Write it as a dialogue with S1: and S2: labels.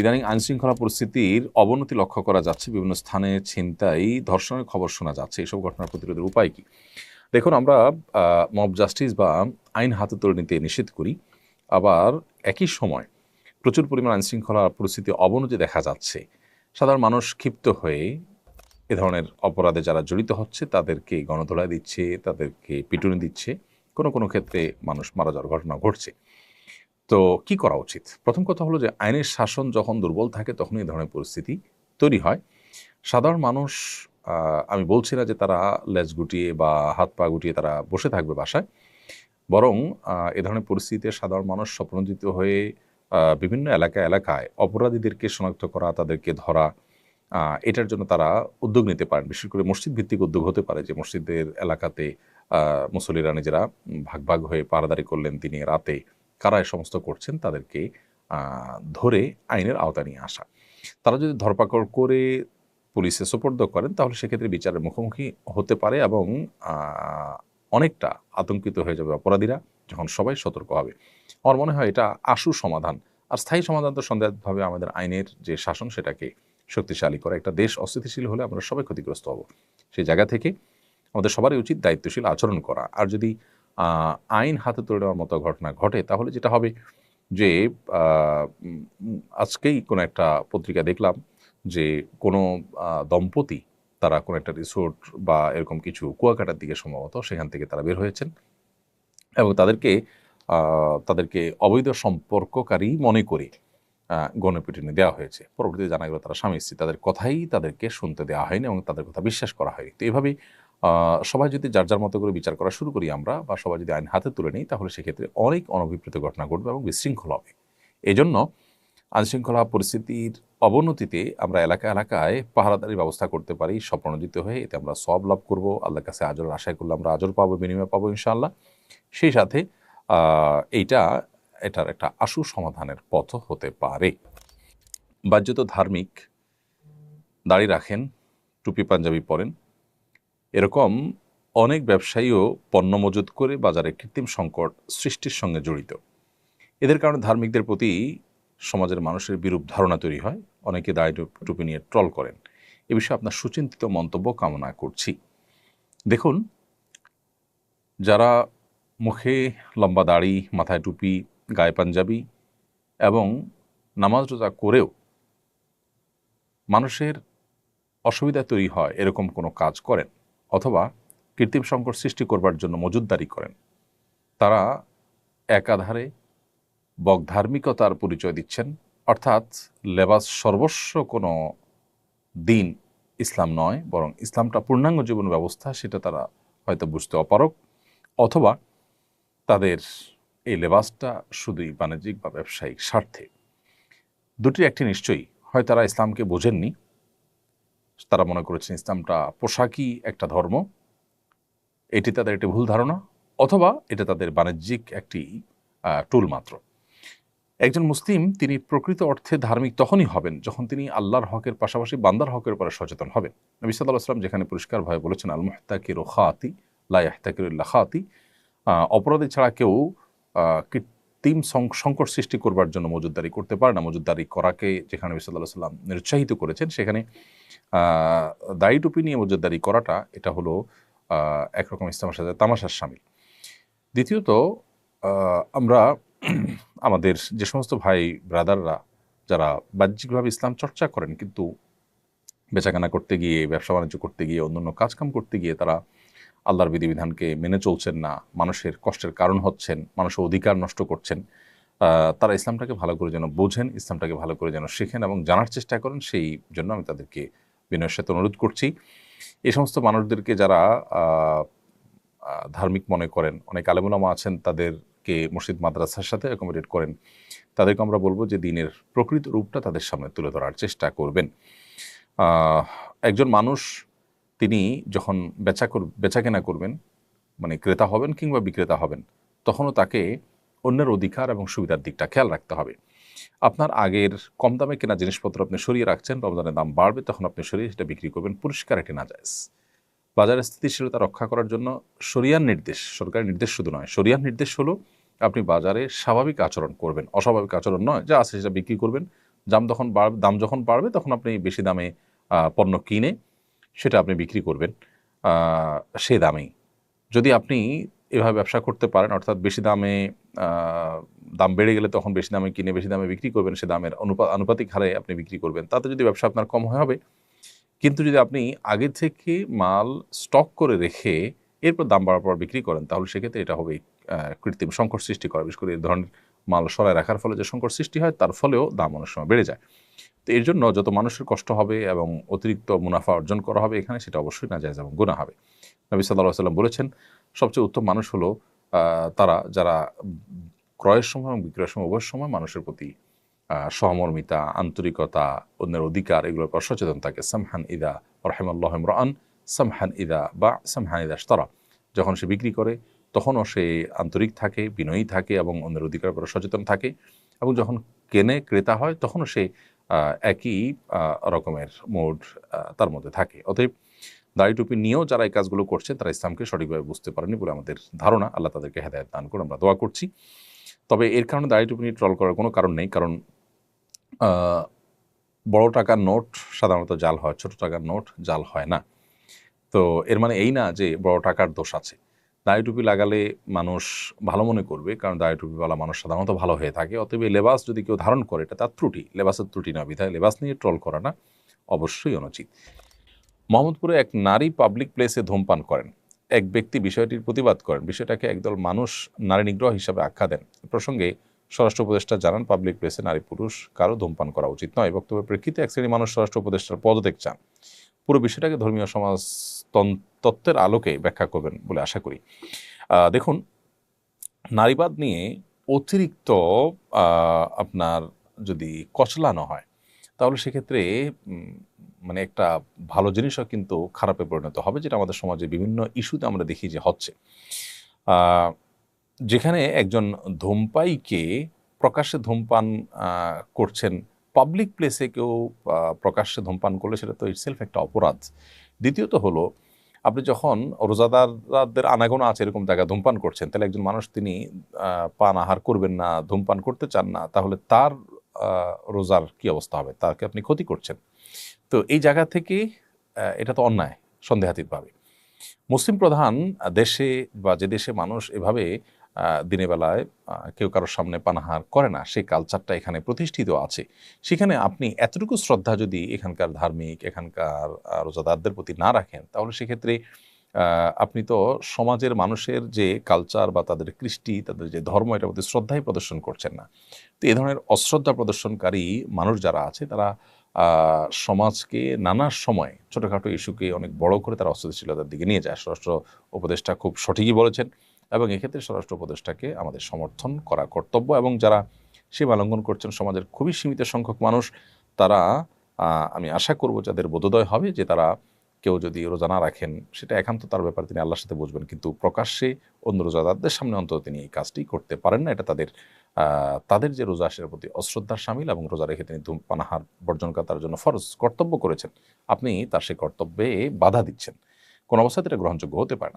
S1: ইদানিং আইনশৃঙ্খলা পরিস্থিতির অবনতি লক্ষ্য করা যাচ্ছে। বিভিন্ন স্থানে ছিনতাই, ধর্ষণের খবর শোনা যাচ্ছে। এসব ঘটনার প্রতিরোধের উপায় কি? দেখুন, আমরা মব জাস্টিস বা আইন হাতে তুলে নিতে নিষেধ করি। আবার একই সময় প্রচুর পরিমাণ আইনশৃঙ্খলা পরিস্থিতি অবনতি দেখা যাচ্ছে। সাধারণ মানুষ ক্ষিপ্ত হয়ে এ ধরনের অপরাধে যারা জড়িত হচ্ছে, তাদেরকে গণধোলাই দিচ্ছে, তাদেরকে পিটুনি দিচ্ছে। কোনো কোনো ক্ষেত্রে মানুষ মারা যাওয়ার ঘটনা ঘটছে। তো কি করা উচিত? প্রথম কথা হলো যে আইনের শাসন যখন দুর্বল থাকে তখন এই ধরনের পরিস্থিতি তৈরি হয়। সাধারণ মানুষ আমি বলছি না যে তারা লেজ গুটিয়ে বা হাত পা গুটিয়ে তারা বসে থাকবে বাসায়। বরং এ ধরনের পরিস্থিতিতে সাধারণ মানুষ স্বপ্নজিত হয়ে বিভিন্ন এলাকা এলাকায় অপরাধীদেরকে শনাক্ত করা, তাদেরকে ধরা এটার জন্য তারা উদ্যোগ নিতে পারেন। বিশেষ করে মসজিদ ভিত্তিক উদ্যোগ হতে পারে যে মসজিদের এলাকাতে মুসলিরা নিজেরা ভাগ ভাগ হয়ে পারাদারি করলেন তিনি রাতে। কারা এ সমস্ত করছেন তাদেরকে ধরে আইনের আওতা নিয়ে আসা। তারা যদি ধরপাকড় করে পুলিশে সোপর্দ করেন, তাহলে সেক্ষেত্রে বিচারের মুখোমুখি হতে পারে এবং অনেকটা আতঙ্কিত হয়ে যাবে অপরাধীরা যখন সবাই সতর্ক হবে। আমার মনে হয় এটা আশু সমাধান। আর স্থায়ী সমাধান তো সন্দেহভাবে আমাদের আইনের যে শাসন, সেটাকে শক্তিশালী করা। একটা দেশ অস্থিতিশীল হলে আমরা সবাই ক্ষতিগ্রস্ত হব। সেই জায়গা থেকে আমাদের সবারই উচিত দায়িত্বশীল আচরণ করা। আর যদি আইন হাতে তুলে নেওয়ার মতো ঘটনা ঘটে, তাহলে যেটা হবে যে আজকেই কোনো একটা পত্রিকা দেখলাম যে, কোনো দম্পতি তারা কোনো একটা রিসোর্ট বা এরকম কিছু কুয়াকাটার দিকে সম্ভবত সেখান থেকে তারা বের হয়েছেন এবং তাদেরকে তাদেরকে অবৈধ সম্পর্ককারী মনে করে গণপিটুনি দেওয়া হয়েছে। পরবর্তীতে জানা গেল তারা স্বামী স্ত্রী, তাদের কথাই তাদেরকে শুনতে দেওয়া হয়নি এবং তাদের কথা বিশ্বাস করা হয়নি। তো এভাবেই সবাই যদি যার যার মতো করে বিচার করা শুরু করি আমরা বা সবাই যদি আইন হাতে তুলে নিই, তাহলে সেক্ষেত্রে অনেক অনভিপ্রেত ঘটনা ঘটবে এবং বিশৃঙ্খল হবে। এজন্য আইনশৃঙ্খলা পরিস্থিতির অবনতিতে আমরা এলাকা এলাকায় পাহারাদারির ব্যবস্থা করতে পারি স্বপ্নজিত হয়ে এতে আমরা সব লাভ করব। আল্লাহর কাছে আজর আশায় করলে আমরা আজর পাবো, বিনিময় পাবো ইনশাআল্লাহ। সেই সাথে এইটা, এটার একটা আশু সমাধানের পথ হতে পারে। বাহ্যত ধার্মিক দাড়ি রাখেন, টুপি পাঞ্জাবি পরেন এরকম অনেক ব্যবসায়ীও পণ্য মজুত করে বাজারে কৃত্রিম সংকট সৃষ্টির সঙ্গে জড়িত। এদের কারণে ধার্মিকদের প্রতি সমাজের মানুষের বিরূপ ধারণা তৈরি হয়। অনেকে দায় টুপি নিয়ে ট্রল করেন। এ বিষয়ে আপনার সুচিন্তিত মন্তব্য কামনা করছি। দেখুন, যারা মুখে লম্বা দাড়ি, মাথায় টুপি, গায়ে পাঞ্জাবি এবং নামাজ রোজা করেও মানুষের অসুবিধা তৈরি হয়, এরকম কোনো কাজ করেন। অথবা কৃত্রিম সংকট সৃষ্টি করবার জন্য মজুদদারি করেন। তারা একাধারে বকধার্মিকতার পরিচয় দিচ্ছেন, অর্থাৎ লেবাস সর্বস্ব কোনো দিন ইসলাম নয়, বরং ইসলামটা পূর্ণাঙ্গ জীবন ব্যবস্থা, সেটা তারা হয়তো বুঝতে অপারক অথবা তাদের এই লেবাসটা শুধুই বাণিজ্যিক বা ব্যবসায়িক স্বার্থে। দুটি একটি নিশ্চয়ই, হয় তারা ইসলামকে বোঝেননি তারা মনে করেছেন ইসলামটা পোশাকই একটা ধর্ম। এটি তাদের একটি ভুল ধারণা অথবা এটা তাদের বাণিজ্যিক একটি টুল মাত্র। একজন মুসলিম তিনি প্রকৃত অর্থে ধার্মিক তখনই হবেন যখন তিনি আল্লাহর হকের পাশাপাশি বান্দার হকের উপরে সচেতন হবেন। নবী সাল্লাহ আসলাম যেখানে পরিষ্কারভাবে বলেছেন আল মোহতাকির খাতি লাহতাকিরুল্লাহ খাতি অপরাধী ছাড়া কেউ কৃত্রিম সংকট সৃষ্টি করবার জন্য মজুদদারি করতে পারে না। মজুদদারি করাকে যেখানে নবী সাল্লাহ সাল্লাম নিরুৎসাহিত করেছেন, সেখানে দায়ী টুপি নিয়ে মজুদদারি করাটা, এটা হলো একরকম ইসলামের সাথে তামাশার সামিল। দ্বিতীয়ত আমরা আমাদের যে সমস্ত ভাই, ব্রাদাররা যারা বাহ্যিকভাবে ইসলাম চর্চা করেন, কিন্তু বেচাকেনা করতে গিয়ে ব্যবসা বাণিজ্য করতে গিয়ে, অন্যান্য কাজকাম করতে গিয়ে তারা আল্লাহর বিধিবিধানকে মেনে চলছেন না, মানুষের কষ্টের কারণ হচ্ছেন, মানুষের অধিকার নষ্ট করছেন তারা ইসলামটাকে ভালো করে যেন বোঝেন, ইসলামটাকে ভালো করে যেন শেখেন এবং জানার চেষ্টা করেন, সেই জন্য আমি তাদেরকে বিনয়ের সাথে অনুরোধ করছি। এই সমস্ত মানুষদেরকে যারা ধার্মিক মনে করেন, অনেক আলেমুলামা আছেন, তাদেরকে মসজিদ মাদ্রাসার সাথে অ্যাকোমোডেট করেন, তাদেরকে আমরা বলব যে দিনের প্রকৃত রূপটা তাদের সামনে তুলে ধরার চেষ্টা করবেন। একজন মানুষ তিনি যখন বেচা কর বেচা কেনা করবেন মানে ক্রেতা হবেন কিংবা বিক্রেতা হবেন, তখনও তাকে অন্যের অধিকার এবং সুবিধার দিকটা খেয়াল রাখতে হবে। আপনার আগের কম দামে কেনা জিনিসপত্র আপনি সরিয়ে রাখছেন, রমজানের দাম বাড়বে, তখন আপনি সরিয়ে সেটা বিক্রি করবেন পরিষ্কার একটি না যায় বাজারের স্থিতিশীলতা রক্ষা করার জন্য সরিয়ার নির্দেশ, সরকারের নির্দেশ শুধু নয় সরিয়ার নির্দেশ হলো আপনি বাজারে স্বাভাবিক আচরণ করবেন। অস্বাভাবিক আচরণ নয় যা আছে সেটা বিক্রি করবেন, দাম যখন বাড়বে দাম যখন বাড়বে তখন আপনি বেশি দামে পণ্য কিনে সেটা আপনি বিক্রি করবেন সে দামেই। যদি আপনি এভাবে ব্যবসা করতে পারেন, অর্থাৎ বেশি দামে দাম বেড়ে গেলে তখন বেশি দামে কিনে বেশি দামে বিক্রি করবেন, সে দামের অনুপা- আনুপাতিক হারে আপনি বিক্রি করবেন। তাতে যদি ব্যবসা আপনার কম হয়, হবে। কিন্তু যদি আপনি আগে থেকে মাল স্টক করে রেখে এরপর দাম বাড়ার পর বিক্রি করেন, তাহলে সেক্ষেত্রে এটা হবে কৃত্রিম সংকট সৃষ্টি করা। বিশেষ করে এই ধরনের মাল সরায় রাখার ফলে যে সংকট সৃষ্টি হয়, তার ফলেও দাম অনেক সময় বেড়ে যায়। তো এর জন্য যত মানুষের কষ্ট হবে এবং অতিরিক্ত মুনাফা অর্জন করা হবে এখানে সেটা অবশ্যই নাজায়জ এবং গুণা হবে। নবী সাল্লাহ সাল্লাম বলেছেন, সবচেয়ে উত্তম মানুষ হলো তারা যারা ক্রয়ের সময় এবং বিক্রয়ের সময় উভয় সময় মানুষের প্রতি সহমর্মিতা, আন্তরিকতা, অন্যের অধিকার এগুলোর উপর সচেতন থাকে। সামহান ইদা রহেমাল্লাহ ইমরান, সামহান ইদা বা সামহান ইদা তারা যখন সে বিক্রি করে, তখনও সে আন্তরিক থাকে, বিনয়ী থাকে এবং অন্যের অধিকার উপর সচেতন থাকে এবং যখন কেনে ক্রেতা হয়, তখনও সে একই রকমের মোড তার মধ্যে থাকে। অতএব দাড়ি টুপি নিয়েও যারা এই কাজগুলো করছে তারা ইসলামকে সঠিকভাবে বুঝতে পারেনি বলে আমাদের ধারণা। আল্লাহ তাদেরকে হেদায়ত দান করে আমরা দোয়া করছি। তবে এর কারণে দাড়ি টুপি নিয়ে ট্রল করার কোনো কারণ নেই, কারণ বড় টাকার নোট সাধারণত জাল হয়, ছোট টাকার নোট জাল হয় না। তো এর মানে এই না যে বড় টাকার দোষ আছে। দাড়ি টুপি লাগালে মানুষ ভালো মনে করবে, কারণ দাড়ি টুপিওয়ালা মানুষ সাধারণত ভালো হয়ে থাকে। অতএব এই লেবাস যদি কেউ ধারণ করে, এটা তার ত্রুটি। লেবাসের ত্রুটি না, বিধায় লেবাস নিয়ে ট্রল করাটা অবশ্যই অনুচিত। মোহাম্মদপুরে এক নারী পাবলিক প্লেসে ধূমপান করেন। এক ব্যক্তি বিষয়টির প্রতিবাদ করেন। বিষয়টাকে একদল মানুষ নারী নিগ্রহ হিসাবে আখ্যা দেন। প্রসঙ্গে স্বরাষ্ট্র উপদেষ্টা জানান, পাবলিক প্লেসে নারী পুরুষ কারও ধূমপান করা উচিত নয়। বক্তব্যের প্রেক্ষিতে এক শ্রেণি মানুষ স্বরাষ্ট্র উপদেষ্টার পদত্যাগ চান। পুরো বিষয়টাকে ধর্মীয় সমাজ তত্ত্বের আলোকে ব্যাখ্যা করবেন বলে আশা করি। দেখুন, নারীবাদ নিয়ে অতিরিক্ত আপনার যদি কচলানো হয়, তাহলে সেক্ষেত্রে মানে একটা ভালো জিনিসও কিন্তু খারাপে পরিণত হবে, যেটা আমাদের সমাজে বিভিন্ন ইস্যুতে আমরা দেখি যে হচ্ছে। যেখানে একজন ধূমপাইকে প্রকাশ্যে ধূমপান করছেন পাবলিক প্লেসে কেউ প্রকাশ্যে ধূমপান করলে সেটা তো ইটসেলফ একটা অপরাধ। দ্বিতীয়ত হলো, আপনি যখন রোজাদারদের আনাগোনা আছে এরকম জায়গায় ধূমপান করছেন, তাহলে একজন মানুষ তিনি পান আহার করবেন না, ধূমপান করতে চান না, তাহলে তার রোজার কি অবস্থা হবে? তাকে আপনি ক্ষতি করছেন। তো এই জায়গা থেকে এটা তো অন্যায়, সন্দেহাতীতভাবে। মুসলিম প্রধান দেশে বা যে দেশে মানুষ এভাবে দিনের বেলায় কেউ কারোর সামনে পানাহার করে না। সেই কালচারটা এখানে প্রতিষ্ঠিত আছে। সেখানে আপনি এতটুকু শ্রদ্ধা যদি এখানকার ধার্মিক, এখানকার রোজাদারদের প্রতি না রাখেন, তাহলে সেক্ষেত্রে আপনি তো সমাজের মানুষের যে কালচার বা তাদের কৃষ্টি, তাদের যে ধর্ম, এটার প্রতি শ্রদ্ধাই প্রদর্শন করছেন না। তো এ ধরনের অশ্রদ্ধা প্রদর্শনকারী মানুষ যারা আছে, তারা সমাজকে নানা সময় ছোটোখাটো ইস্যুকে অনেক বড় করে তারা অস্থিতিশীলতার দিকে নিয়ে যায়। স্বরাষ্ট্র উপদেষ্টা খুব সঠিকই বলেছেন। এবং এক্ষেত্রে স্বরাষ্ট্র উপদেষ্টাকে আমাদের সমর্থন করা কর্তব্য এবং যারা সীমা লঙ্ঘন করছেন সমাজের খুবই সীমিত সংখ্যক মানুষ, তারা আমি আশা করব যাদের বোধোদয় হবে যে তারা কেউ যদি রোজা না রাখেন, সেটা একান্ত তার ব্যাপারে তিনি আল্লাহর সাথে বুঝবেন। কিন্তু প্রকাশ্যে অন্য রোজাদারদের সামনে অন্তত তিনি এই কাজটি করতে পারেন না। এটা তাদের তাদের যে রোজা আসের প্রতি অশ্রদ্ধার সামিল এবং রোজা রেখে তিনি ধূমপানাহার বর্জন করা তার জন্য ফরজ কর্তব্য করেছেন। আপনি তার সেই কর্তব্যে বাধা দিচ্ছেন। কোনো অবস্থাতে এটা গ্রহণযোগ্য হতে পারে না।